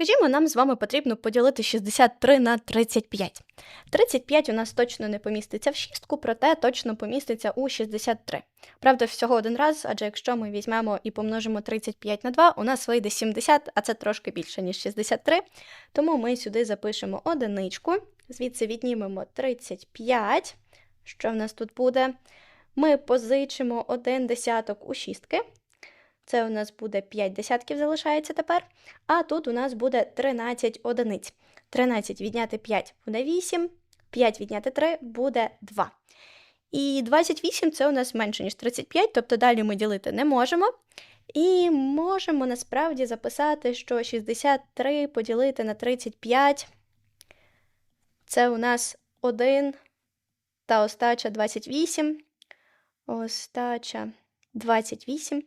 Скажімо, нам з вами потрібно поділити 63 на 35. 35 у нас точно не поміститься в шістку, проте точно поміститься у 63. Правда, всього один раз, адже якщо ми візьмемо і помножимо 35 на 2, у нас вийде 70, а це трошки більше, ніж 63. Тому ми сюди запишемо одиничку, звідси віднімемо 35. Що в нас тут буде? Ми позичимо один десяток у шістки. Це у нас буде 5 десятків залишається тепер. А тут у нас буде 13 одиниць. 13 відняти 5 буде 8, 5 відняти 3 буде 2. І 28 це у нас менше, ніж 35, тобто далі ми ділити не можемо. І можемо насправді записати, що 63 поділити на 35 це у нас 1 та остача 28. Остача 28.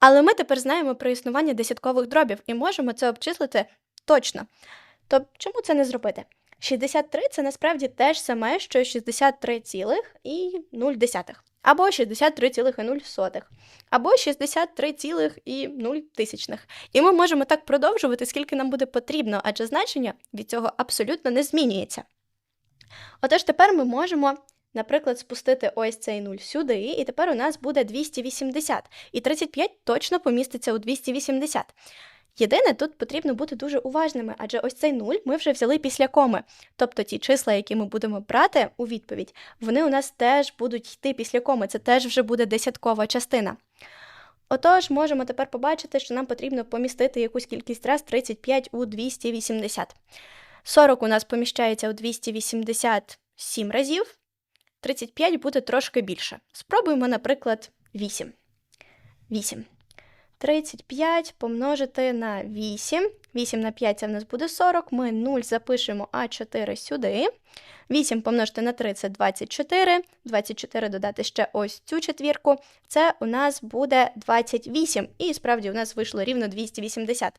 Але ми тепер знаємо про існування десяткових дробів і можемо це обчислити точно. То чому це не зробити? 63 це насправді те ж саме, що 63,0 або 63,0, або 63,0. І ми можемо так продовжувати, скільки нам буде потрібно, адже значення від цього абсолютно не змінюється. Отож, тепер ми можемо Наприклад, спустити ось цей 0 сюди, і тепер у нас буде 280. І 35 точно поміститься у 280. Єдине, тут потрібно бути дуже уважними, адже ось цей 0 ми вже взяли після коми. Тобто ті числа, які ми будемо брати у відповідь, вони у нас теж будуть йти після коми, це теж вже буде десяткова частина. Отож, можемо тепер побачити, що нам потрібно помістити якусь кількість раз 35 у 280. 40 у нас поміщається у 287 разів. 35 буде трошки більше. Спробуємо, наприклад, 8. 8. 35 помножити на 8. 8 на 5 це в нас буде 40. Ми 0 запишемо А4 сюди. 8 помножити на 3 це 24. 24 додати ще ось цю четвірку. Це у нас буде 28. І справді у нас вийшло рівно 280.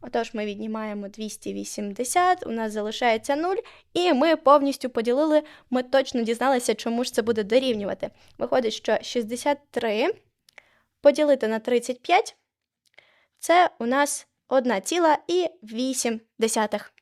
Отож, ми віднімаємо 280, у нас залишається 0, і ми повністю поділили, ми точно дізналися, чому ж це буде дорівнювати. Виходить, що 63 поділити на 35 це у нас 1,8.